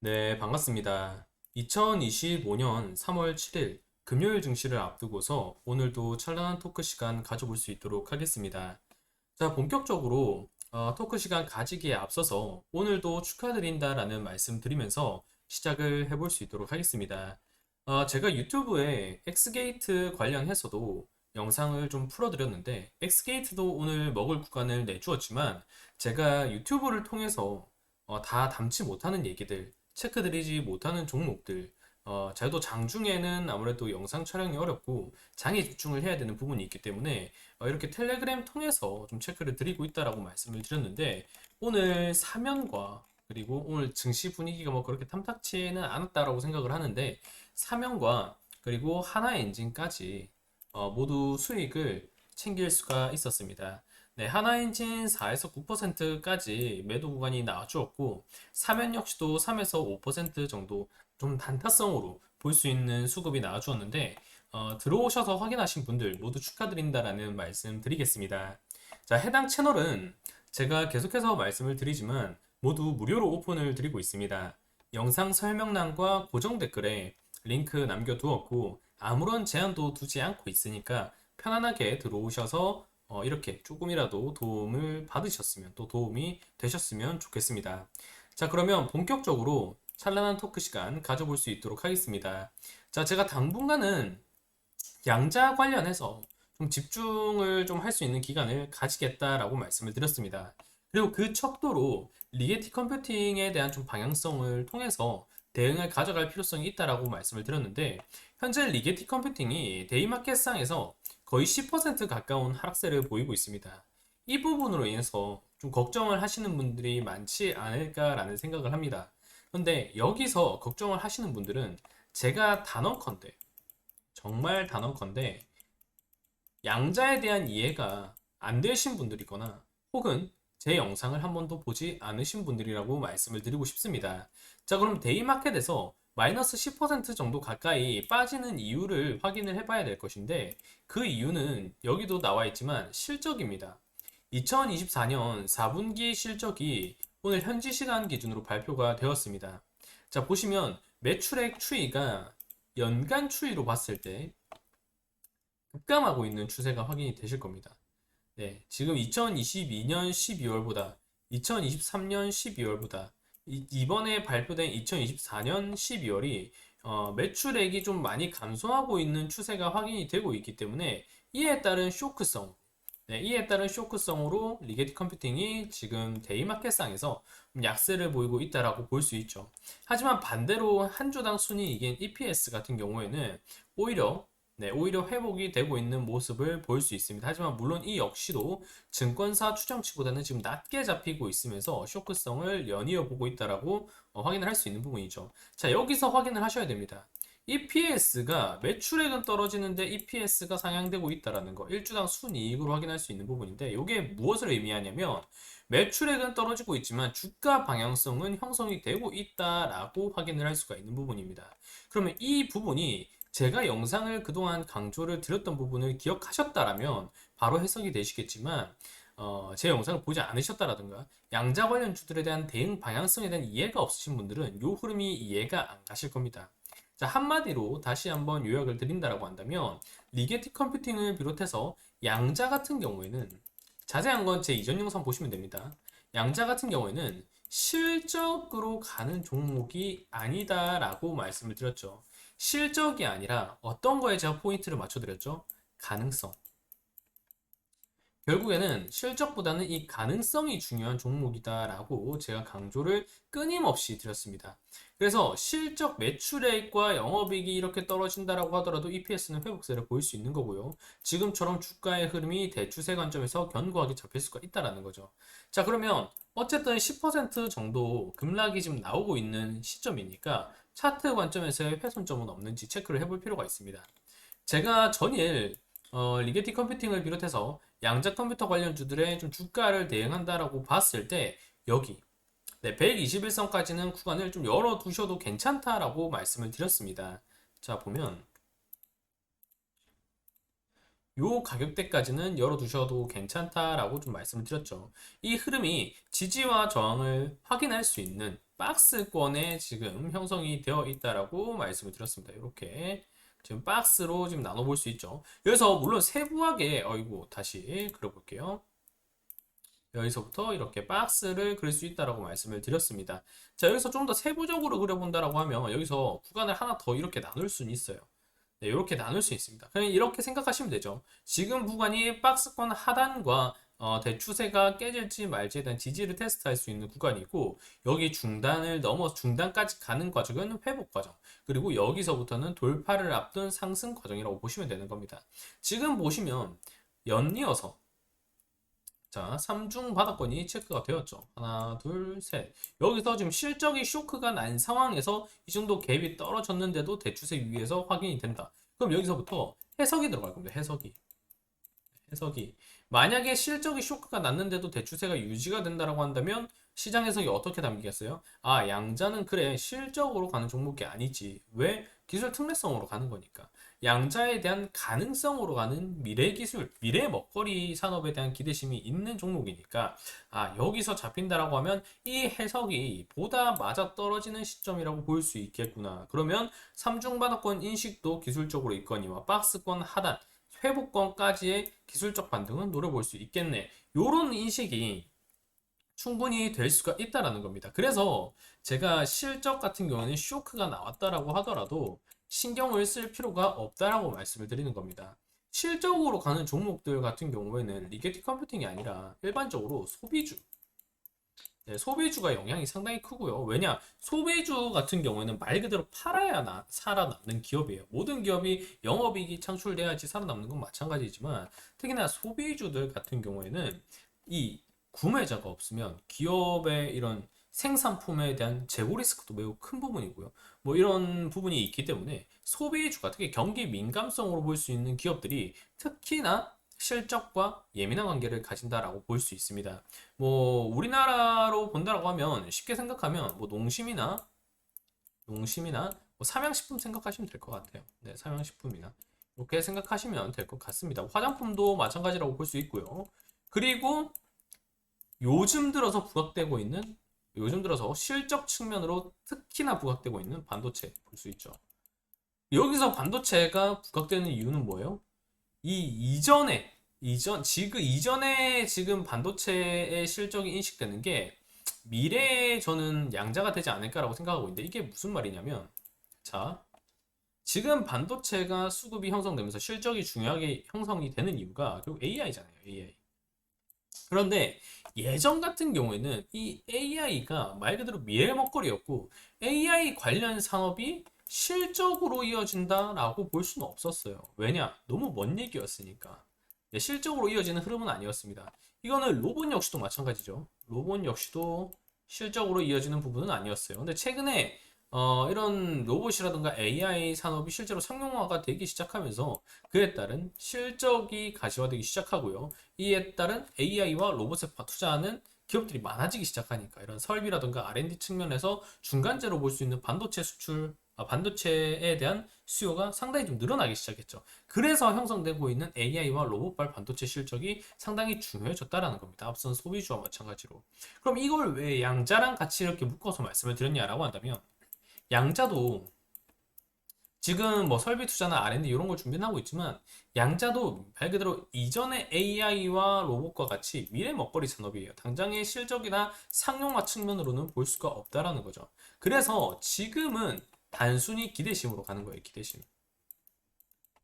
네, 반갑습니다. 2025년 3월 7일 금요일 증시를 앞두고서 오늘도 찬란한 토크 시간 가져볼 수 있도록 하겠습니다. 자, 본격적으로 어, 토크 시간 가지기에 앞서서 오늘도 축하드린다라는 말씀 드리면서 시작을 해볼 수 있도록 하겠습니다. 어, 제가 유튜브에 엑스게이트 관련해서도 영상을 좀 풀어드렸는데 엑스게이트도 오늘 먹을 구간을 내주었지만 제가 유튜브를 통해서 어, 다 담지 못하는 얘기들 체크드리지 못하는 종목들, 어, 저도 장 중에는 아무래도 영상 촬영이 어렵고 장에 집중을 해야 되는 부분이 있기 때문에 어, 이렇게 텔레그램 통해서 좀 체크를 드리고 있다라고 말씀을 드렸는데 오늘 사면과 그리고 오늘 증시 분위기가 뭐 그렇게 탐탁치는 않았다라고 생각을 하는데 사면과 그리고 하나 엔진까지 어, 모두 수익을 챙길 수가 있었습니다. 네, 하나엔진 4에서 9%까지 매도 구간이 나와주었고, 사면 역시도 3에서 5% 정도 좀 단타성으로 볼 수 있는 수급이 나와주었는데, 어, 들어오셔서 확인하신 분들 모두 축하드린다라는 말씀 드리겠습니다. 자, 해당 채널은 제가 계속해서 말씀을 드리지만 모두 무료로 오픈을 드리고 있습니다. 영상 설명란과 고정 댓글에 링크 남겨두었고, 아무런 제한도 두지 않고 있으니까 편안하게 들어오셔서 어, 이렇게 조금이라도 도움을 받으셨으면 또 도움이 되셨으면 좋겠습니다. 자, 그러면 본격적으로 찬란한 토크 시간 가져볼 수 있도록 하겠습니다. 자, 제가 당분간은 양자 관련해서 좀 집중을 좀 할 수 있는 기간을 가지겠다라고 말씀을 드렸습니다. 그리고 그 척도로 리게티 컴퓨팅에 대한 좀 방향성을 통해서 대응을 가져갈 필요성이 있다라고 말씀을 드렸는데 현재 리게티 컴퓨팅이 데이마켓상에서 거의 10% 가까운 하락세를 보이고 있습니다. 이 부분으로 인해서 좀 걱정을 하시는 분들이 많지 않을까라는 생각을 합니다. 그런데 여기서 걱정을 하시는 분들은 제가 단언컨대 정말 단언컨대 양자에 대한 이해가 안 되신 분들이거나 혹은 제 영상을 한 번도 보지 않으신 분들이라고 말씀을 드리고 싶습니다. 자, 그럼 데이마켓에서 마이너스 10% 정도 가까이 빠지는 이유를 확인을 해봐야 될 것인데 그 이유는 여기도 나와 있지만 실적입니다. 2024년 4분기 실적이 오늘 현지 시간 기준으로 발표가 되었습니다. 자, 보시면 매출액 추이가 연간 추이로 봤을 때 급감하고 있는 추세가 확인이 되실 겁니다. 네, 지금 2022년 12월보다 2023년 12월보다 이번에 발표된 2024년 12월이 어, 매출액이 좀 많이 감소하고 있는 추세가 확인이 되고 있기 때문에 이에 따른 쇼크성, 네, 이에 따른 쇼크성으로 리게티 컴퓨팅이 지금 데이마켓상에서 약세를 보이고 있다라고 볼 수 있죠. 하지만 반대로 한 주당 순이익인 EPS 같은 경우에는 오히려 네, 오히려 회복이 되고 있는 모습을 볼 수 있습니다. 하지만 물론 이 역시도 증권사 추정치보다는 지금 낮게 잡히고 있으면서 쇼크성을 연이어 보고 있다라고 어, 확인을 할 수 있는 부분이죠. 자, 여기서 확인을 하셔야 됩니다. EPS가 매출액은 떨어지는데 EPS가 상향되고 있다라는 거 일주당 순이익으로 확인할 수 있는 부분인데 이게 무엇을 의미하냐면 매출액은 떨어지고 있지만 주가 방향성은 형성이 되고 있다라고 확인을 할 수가 있는 부분입니다. 그러면 이 부분이 제가 영상을 그동안 강조를 드렸던 부분을 기억하셨다라면 바로 해석이 되시겠지만 어, 제 영상을 보지 않으셨다라든가 양자 관련 주들에 대한 대응 방향성에 대한 이해가 없으신 분들은 이 흐름이 이해가 안 가실 겁니다. 자, 한마디로 다시 한번 요약을 드린다라고 한다면 리게티 컴퓨팅을 비롯해서 양자 같은 경우에는 자세한 건 제 이전 영상 보시면 됩니다. 양자 같은 경우에는 실적으로 가는 종목이 아니다라고 말씀을 드렸죠. 실적이 아니라 어떤 거에 제가 포인트를 맞춰드렸죠? 가능성. 결국에는 실적보다는 이 가능성이 중요한 종목이다라고 제가 강조를 끊임없이 드렸습니다. 그래서 실적 매출액과 영업이익이 이렇게 떨어진다라고 하더라도 EPS는 회복세를 보일 수 있는 거고요. 지금처럼 주가의 흐름이 대추세 관점에서 견고하게 잡힐 수가 있다라는 거죠. 자, 그러면 어쨌든 10% 정도 급락이 지금 나오고 있는 시점이니까 차트 관점에서의 훼손점은 없는지 체크를 해볼 필요가 있습니다. 제가 전일 어, 리게티 컴퓨팅을 비롯해서 양자 컴퓨터 관련 주들의 좀 주가를 대응한다라고 봤을 때 여기 네, 121선까지는 구간을 좀 열어 두셔도 괜찮다라고 말씀을 드렸습니다. 자 보면 요 가격대까지는 열어두셔도 괜찮다라고 좀 말씀을 드렸죠. 이 흐름이 지지와 저항을 확인할 수 있는 박스권에 지금 형성이 되어 있다라고 말씀을 드렸습니다. 이렇게 지금 박스로 지금 나눠볼 수 있죠. 여기서 물론 세부하게 어이구 다시 그려볼게요. 여기서부터 이렇게 박스를 그릴 수 있다라고 말씀을 드렸습니다. 자, 여기서 좀 더 세부적으로 그려본다라고 하면 여기서 구간을 하나 더 이렇게 나눌 수는 있어요. 네, 이렇게 나눌 수 있습니다. 그냥 이렇게 생각하시면 되죠. 지금 구간이 박스권 하단과 어, 대추세가 깨질지 말지에 대한 지지를 테스트할 수 있는 구간이고 여기 중단을 넘어 중단까지 가는 과정은 회복 과정 그리고 여기서부터는 돌파를 앞둔 상승 과정이라고 보시면 되는 겁니다. 지금 보시면 연이어서 자, 3중 바닥권이 체크가 되었죠. 하나, 둘, 셋. 여기서 지금 실적이 쇼크가 난 상황에서 이 정도 갭이 떨어졌는데도 대추세 위에서 확인이 된다. 그럼 여기서부터 해석이 들어갈 겁니다. 해석이. 해석이. 만약에 실적이 쇼크가 났는데도 대추세가 유지가 된다라고 한다면 시장 해석이 어떻게 담기겠어요? 아, 양자는 그래. 실적으로 가는 종목이 아니지. 왜? 기술 특례성으로 가는 거니까. 양자에 대한 가능성으로 가는 미래 기술, 미래 먹거리 산업에 대한 기대심이 있는 종목이니까 아, 여기서 잡힌다라고 하면 이 해석이 보다 맞아 떨어지는 시점이라고 볼 수 있겠구나. 그러면 삼중바닥권 인식도 기술적으로 있거니와 박스권 하단, 회복권까지의 기술적 반등은 노려볼 수 있겠네. 요런 인식이 충분히 될 수가 있다라는 겁니다. 그래서 제가 실적 같은 경우는 쇼크가 나왔다라고 하더라도 신경을 쓸 필요가 없다라고 말씀을 드리는 겁니다. 실적으로 가는 종목들 같은 경우에는 리게티 컴퓨팅이 아니라 일반적으로 소비주 네, 소비주가 영향이 상당히 크고요. 왜냐? 소비주 같은 경우에는 말 그대로 팔아야 나, 살아남는 기업이에요. 모든 기업이 영업이익이 창출돼야지 살아남는 건 마찬가지지만 특히나 소비주들 같은 경우에는 이 구매자가 없으면 기업의 이런 생산품에 대한 재고 리스크도 매우 큰 부분이고요. 뭐 이런 부분이 있기 때문에 소비주가 특히 경기 민감성으로 볼 수 있는 기업들이 특히나 실적과 예민한 관계를 가진다라고 볼 수 있습니다. 뭐 우리나라로 본다라고 하면 쉽게 생각하면 뭐 농심이나 농심이나 뭐 삼양식품 생각하시면 될 것 같아요. 네, 삼양식품이나 이렇게 생각하시면 될 것 같습니다. 화장품도 마찬가지라고 볼 수 있고요. 그리고 요즘 들어서 부각되고 있는 요즘 들어서 실적 측면으로 특히나 부각되고 있는 반도체 볼 수 있죠. 여기서 반도체가 부각되는 이유는 뭐예요? 이 이전에 이전 지금 이전에 지금 반도체의 실적이 인식되는 게 미래에 저는 양자가 되지 않을까라고 생각하고 있는데 이게 무슨 말이냐면 자 지금 반도체가 수급이 형성되면서 실적이 중요하게 형성이 되는 이유가 결국 AI잖아요 AI 그런데 예전 같은 경우에는 이 AI가 말 그대로 미래 먹거리였고 AI 관련 산업이 실적으로 이어진다라고 볼 수는 없었어요. 왜냐? 너무 먼 얘기였으니까. 네, 실적으로 이어지는 흐름은 아니었습니다. 이거는 로봇 역시도 마찬가지죠. 로봇 역시도 실적으로 이어지는 부분은 아니었어요. 근데 최근에 어, 이런 로봇이라든가 AI 산업이 실제로 상용화가 되기 시작하면서 그에 따른 실적이 가시화되기 시작하고요. 이에 따른 AI와 로봇에 투자하는 기업들이 많아지기 시작하니까 이런 설비라든가 R&D 측면에서 중간재로 볼 수 있는 반도체 수출, 아, 반도체에 대한 수요가 상당히 좀 늘어나기 시작했죠. 그래서 형성되고 있는 AI와 로봇발 반도체 실적이 상당히 중요해졌다라는 겁니다. 앞선 소비주와 마찬가지로. 그럼 이걸 왜 양자랑 같이 이렇게 묶어서 말씀을 드렸냐라고 한다면 양자도 지금 뭐 설비 투자나 R&D 이런 걸 준비하고 있지만 양자도 말 그대로 이전의 AI와 로봇과 같이 미래 먹거리 산업이에요. 당장의 실적이나 상용화 측면으로는 볼 수가 없다라는 거죠. 그래서 지금은 단순히 기대심으로 가는 거예요. 기대심.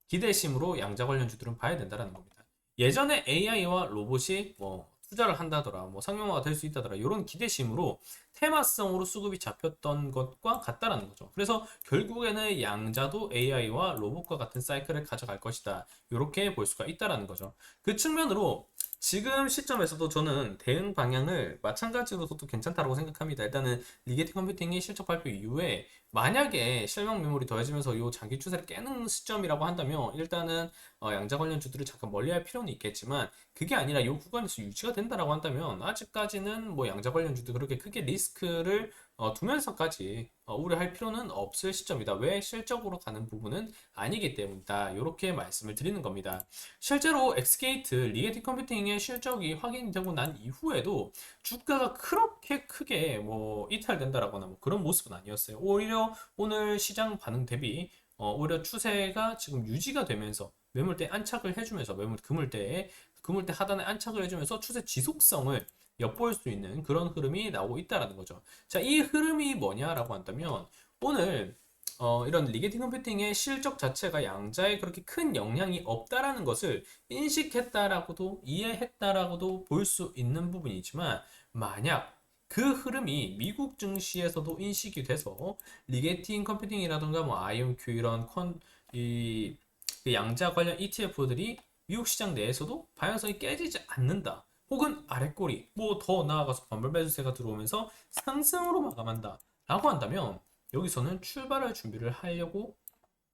기대심으로 양자 관련주들은 봐야 된다라는 겁니다. 예전에 AI와 로봇이 뭐 투자를 한다더라, 뭐 상용화가 될 수 있다더라, 이런 기대심으로 테마성으로 수급이 잡혔던 것과 같다라는 거죠. 그래서 결국에는 양자도 AI와 로봇과 같은 사이클을 가져갈 것이다. 이렇게 볼 수가 있다라는 거죠. 그 측면으로 지금 시점에서도 저는 대응 방향을 마찬가지로도 괜찮다고 생각합니다. 일단은 리게티 컴퓨팅이 실적 발표 이후에 만약에 실명 매물이 더해지면서 이 장기 추세를 깨는 시점이라고 한다면 일단은 어, 양자 관련 주들을 잠깐 멀리할 필요는 있겠지만 그게 아니라 이 구간에서 유지가 된다라고 한다면 아직까지는 뭐 양자 관련 주도 그렇게 크게 리스크를 어, 두면서까지 어, 우려할 필요는 없을 시점이다. 왜 실적으로 가는 부분은 아니기 때문이다. 이렇게 말씀을 드리는 겁니다. 실제로 엑스게이트 리게티 컴퓨팅의 실적이 확인되고 난 이후에도 주가가 그렇게 크게 뭐 이탈된다라거나 뭐 그런 모습은 아니었어요. 오히려 오늘 시장 반응 대비 어, 오히려 추세가 지금 유지가 되면서 매물대 안착을 해주면서 매물 그물대에 그물대 하단에 안착을 해주면서 추세 지속성을 엿볼 수 있는 그런 흐름이 나오고 있다라는 거죠. 자, 이 흐름이 뭐냐라고 한다면 오늘 어, 이런 리게팅 컴퓨팅의 실적 자체가 양자에 그렇게 큰 영향이 없다라는 것을 인식했다라고도 이해했다라고도 볼 수 있는 부분이지만 만약 그 흐름이 미국 증시에서도 인식이 돼서 리게팅 컴퓨팅이라든가 뭐 IonQ 이런 컨, 이, 그 양자 관련 ETF들이 미국 시장 내에서도 방향성이 깨지지 않는다. 혹은 아랫꼬리, 뭐 더 나아가서 반발 매수세가 들어오면서 상승으로 마감한다. 라고 한다면 여기서는 출발할 준비를 하려고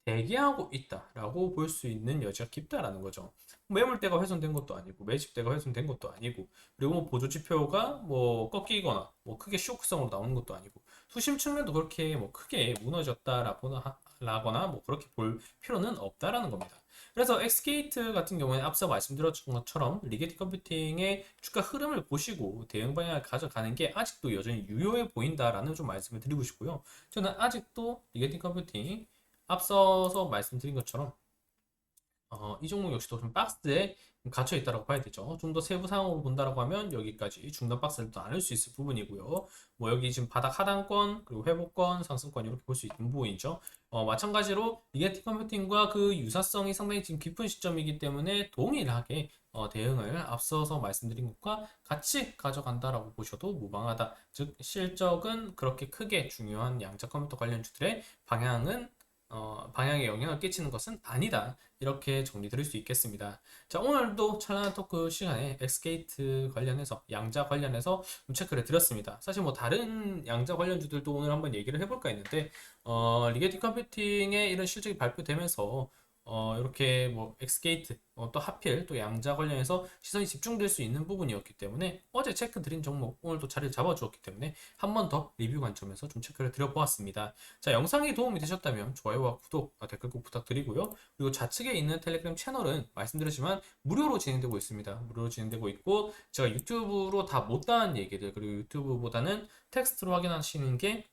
대기하고 있다라고 볼 수 있는 여지가 깊다라는 거죠. 매물대가 훼손된 것도 아니고 매집대가 훼손된 것도 아니고 그리고 뭐 보조 지표가 뭐 꺾이거나 뭐 크게 쇼크성으로 나오는 것도 아니고 투심 측면도 그렇게 뭐 크게 무너졌다라거나 라거나 뭐 그렇게 볼 필요는 없다라는 겁니다. 그래서 엑스게이트 같은 경우에는 앞서 말씀드렸던 것처럼 리게티 컴퓨팅의 주가 흐름을 보시고 대응 방향을 가져가는 게 아직도 여전히 유효해 보인다라는 좀 말씀을 드리고 싶고요. 저는 아직도 리게티 컴퓨팅 앞서서 말씀드린 것처럼 어, 이 종목 역시도 좀 박스에 갇혀 있다라고 봐야 되죠. 좀 더 세부 상황으로 본다라고 하면 여기까지 중단 박스를 또 나눌 수 있을 부분이고요. 뭐 여기 지금 바닥 하단권 그리고 회복권 상승권 이렇게 볼 수 있는 부분이죠. 어, 마찬가지로 리게티 컴퓨팅과 그 유사성이 상당히 지금 깊은 시점이기 때문에 동일하게 어, 대응을 앞서서 말씀드린 것과 같이 가져간다라고 보셔도 무방하다. 즉 실적은 그렇게 크게 중요한 양자 컴퓨터 관련주들의 방향은 어, 방향에 영향을 끼치는 것은 아니다. 이렇게 정리 드릴 수 있겠습니다. 자, 오늘도 찬란한 토크 시간에 엑스게이트 관련해서 양자 관련해서 좀 체크를 드렸습니다. 사실 뭐 다른 양자 관련주들도 오늘 한번 얘기를 해볼까 했는데 어, 리게티 컴퓨팅의 이런 실적이 발표되면서 어, 이렇게 뭐 엑스게이트 어, 또 하필 또 양자 관련해서 시선이 집중될 수 있는 부분이었기 때문에 어제 체크 드린 종목 오늘도 자리를 잡아주었기 때문에 한 번 더 리뷰 관점에서 좀 체크를 드려보았습니다. 자 영상이 도움이 되셨다면 좋아요와 구독, 아, 댓글 꼭 부탁드리고요. 그리고 좌측에 있는 텔레그램 채널은 말씀드렸지만 무료로 진행되고 있습니다. 무료로 진행되고 있고 제가 유튜브로 다 못다한 얘기들 그리고 유튜브보다는 텍스트로 확인하시는 게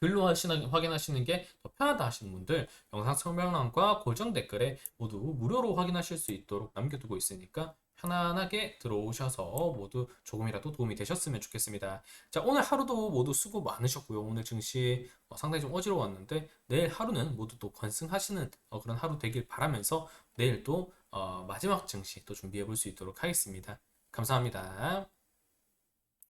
글로 하시는, 확인하시는 게 더 편하다 하시는 분들 영상 설명란과 고정 댓글에 모두 무료로 확인하실 수 있도록 남겨두고 있으니까 편안하게 들어오셔서 모두 조금이라도 도움이 되셨으면 좋겠습니다. 자, 오늘 하루도 모두 수고 많으셨고요. 오늘 증시 어, 상당히 좀 어지러웠는데 내일 하루는 모두 또 건승하시는 어, 그런 하루 되길 바라면서 내일 또 어, 마지막 증시 또 준비해 볼 수 있도록 하겠습니다. 감사합니다.